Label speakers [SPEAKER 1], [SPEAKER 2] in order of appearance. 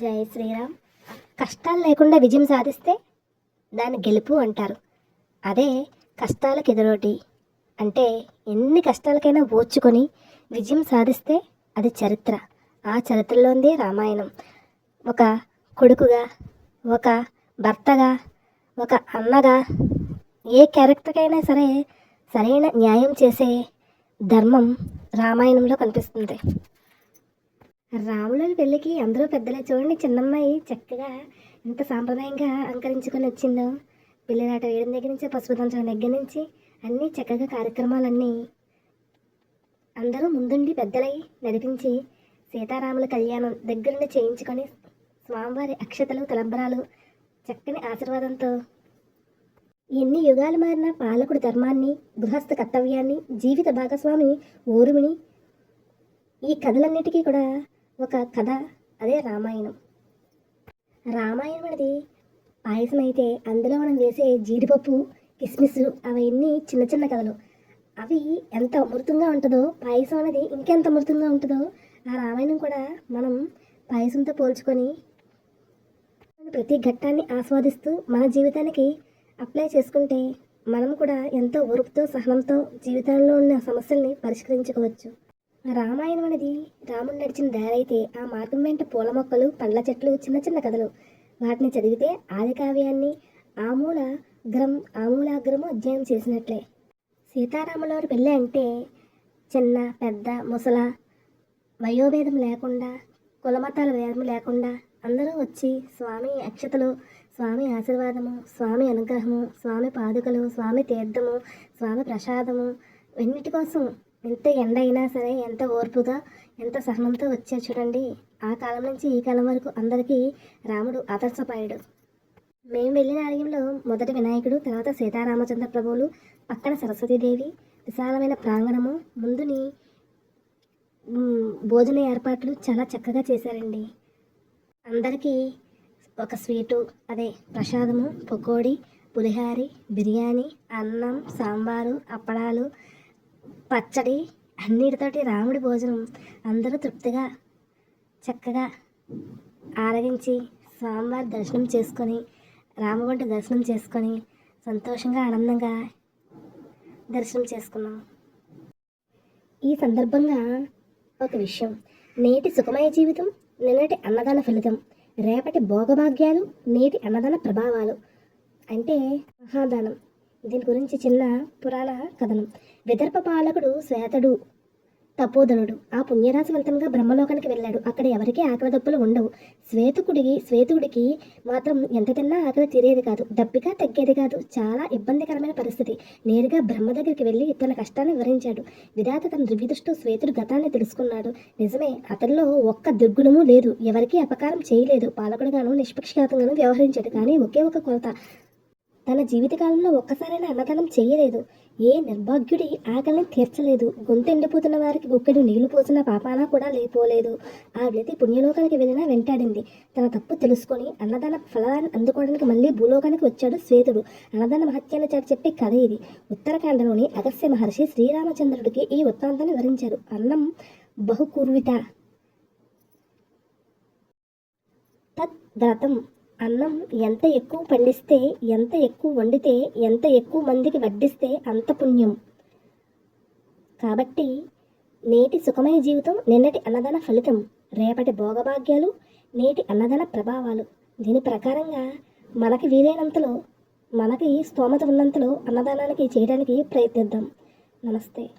[SPEAKER 1] జై శ్రీరామ్. కష్టాలు లేకుండా విజయం సాధిస్తే దాన్ని గెలుపు అంటారు. అదే కష్టాలకు ఎదురోటి అంటే ఎన్ని కష్టాలకైనా ఓర్చుకొని విజయం సాధిస్తే అది చరిత్ర. ఆ చరిత్రలోందే రామాయణం. ఒక కొడుకుగా ఒక భర్తగా ఒక అన్నగా ఏ క్యారెక్టర్కైనా సరే సరైన న్యాయం చేసే ధర్మం రామాయణంలో కనిపిస్తుంది. రాముల పెళ్ళికి అందరూ పెద్దలే. చూడండి చిన్నమ్మాయి చక్కగా ఎంత సాంప్రదాయంగా అలంకరించుకొని వచ్చిందో. పిల్లలాట వేయడం దగ్గర నుంచి పసుపు దంచడం దగ్గర నుంచి అన్నీ చక్కగా కార్యక్రమాలన్నీ అందరూ ముందుండి పెద్దలై నడిపించి సీతారాముల కళ్యాణం దగ్గరుండి చేయించుకొని స్వామివారి అక్షతలు తలంబరాలు చక్కని ఆశీర్వాదంతో ఎన్ని యుగాలు మారిన పాలకుడి ధర్మాన్ని గృహస్థ కర్తవ్యాన్ని జీవిత భాగస్వామి ఊరుమిని ఈ కథలన్నిటికీ కూడా ఒక కథ. అదే రామాయణం. రామాయణం అనేది పాయసం అయితే అందులో మనం వేసే జీడిపప్పు కిస్మిస్ అవన్నీ చిన్న చిన్న కథలు. అవి ఎంత అమృతంగా ఉంటుందో పాయసం అనేది ఇంకెంత అమృతంగా ఉంటుందో ఆ రామాయణం కూడా మనం పాయసంతో పోల్చుకొని ప్రతి ఘట్టాన్ని ఆస్వాదిస్తూ మన జీవితానికి అప్లై చేసుకుంటే మనం కూడా ఎంతో ఓర్పుతో సహనంతో జీవితంలో ఉన్న సమస్యల్ని పరిష్కరించుకోవచ్చు. రామాయణం అనేది రాముడు నడిచిన దారి అయితే ఆ మార్గం వెంట పూల మొక్కలు పండ్ల చెట్లు చిన్న చిన్న కథలు. వాటిని చదివితే ఆది కావ్యాన్ని ఆమూల గ్రం ఆమూలాగ్రము అధ్యయనం చేసినట్లే. సీతారాములవారి పెళ్ళి అంటే చిన్న పెద్ద ముసల వయోభేదం లేకుండా కులమతాల భేదం లేకుండా అందరూ వచ్చి స్వామి అక్షతలు స్వామి ఆశీర్వాదము స్వామి అనుగ్రహము స్వామి పాదుకలు స్వామి తీర్థము స్వామి ప్రసాదము వెన్నిటి కోసం ఎంత ఎండ అయినా సరే ఎంత ఓర్పుగా ఎంత సహనంతో వచ్చారు చూడండి. ఆ కాలం నుంచి ఈ కాలం వరకు అందరికీ రాముడు ఆదర్శపాయుడు. మేము వెళ్ళిన ఆలయంలో మొదటి వినాయకుడు తర్వాత సీతారామచంద్ర ప్రభువులు పక్కన సరస్వతీదేవి విశాలమైన ప్రాంగణము ముందుని భోజన ఏర్పాట్లు చాలా చక్కగా చేశారండి. అందరికీ ఒక స్వీటు అదే ప్రసాదము పకోడీ పులిహారి బిర్యానీ అన్నం సాంబారు అప్పడాలు పచ్చడి అన్నిటితోటి రాముడి భోజనం అందరూ తృప్తిగా చక్కగా ఆరగించి స్వామివారి దర్శనం చేసుకొని రామగుంట దర్శనం చేసుకొని సంతోషంగా ఆనందంగా దర్శనం చేసుకున్నాం. ఈ సందర్భంగా ఒక విషయం. నేటి సుఖమయ జీవితం నిన్నటి అన్నదాన ఫలితం రేపటి భోగభాగ్యాలు నేటి అన్నదాన ప్రభావాలు అంటే మహాదానం. దీని గురించి చిన్న పురాణ కథనం. విదర్భ పాలకుడు శ్వేతడు తపోధనుడు ఆ పుణ్యరాశి ఫలితంగా బ్రహ్మలోకానికి వెళ్ళాడు. అక్కడ ఎవరికీ ఆకలి దప్పులు ఉండవు. శ్వేతకుడికి శ్వేతుడికి మాత్రం ఎంత తిన్నా ఆకలి తీరేది కాదు. దప్పిక తగ్గేది కాదు. చాలా ఇబ్బందికరమైన పరిస్థితి. నేరుగా బ్రహ్మ దగ్గరికి వెళ్ళి తన కష్టాన్ని వివరించాడు. విధాత తన దుర్విదృష్టు శ్వేతుడు గతాన్ని తెలుసుకున్నాడు. నిజమే అతనిలో ఒక్క దుర్గుణము లేదు. ఎవరికీ అపకారం చేయలేదు. పాలకుడుగాను నిష్పక్షపాతంగాను వ్యవహరించాడు. కానీ ఒకే ఒక కొలత తన జీవితకాలంలో ఒక్కసారైనా అన్నదానం చేయలేదు. ఏ నిర్భాగ్యుడి ఆకలిని తీర్చలేదు. గొంతు ఎండిపోతున్న వారికి గుక్కెడు నీళ్ళు పోసిన పాపాన కూడా లేపోలేదు. ఆ వ్యక్తి పుణ్యలోకానికి వెళ్ళినా వెంటాడింది. తన తప్పు తెలుసుకొని అన్నదాన ఫలాన్ని అందుకోవడానికి మళ్ళీ భూలోకానికి వచ్చాడు శ్వేతుడు. అన్నదాన మహత్యాన్ని చాటి చెప్పే కథ ఇది. ఉత్తరాఖండలోని అగస్య మహర్షి శ్రీరామచంద్రుడికి ఈ వృత్తాంతాన్ని వివరించారు. అన్నం బహుకూర్విత. తద్దాతం అన్నం ఎంత ఎక్కువ పండిస్తే ఎంత ఎక్కువ వండితే ఎంత ఎక్కువ మందికి వడ్డిస్తే అంత పుణ్యం. కాబట్టి నేటి సుఖమయ జీవితం నిన్నటి అన్నదాన ఫలితం రేపటి భోగభాగ్యాలు నేటి అన్నదాన ప్రభావాలు. దీని ప్రకారంగా మనకి వీలైనంతలో మనకి స్తోమత ఉన్నంతలో అన్నదానానికి చేయడానికి ప్రయత్నిద్దాం. నమస్తే.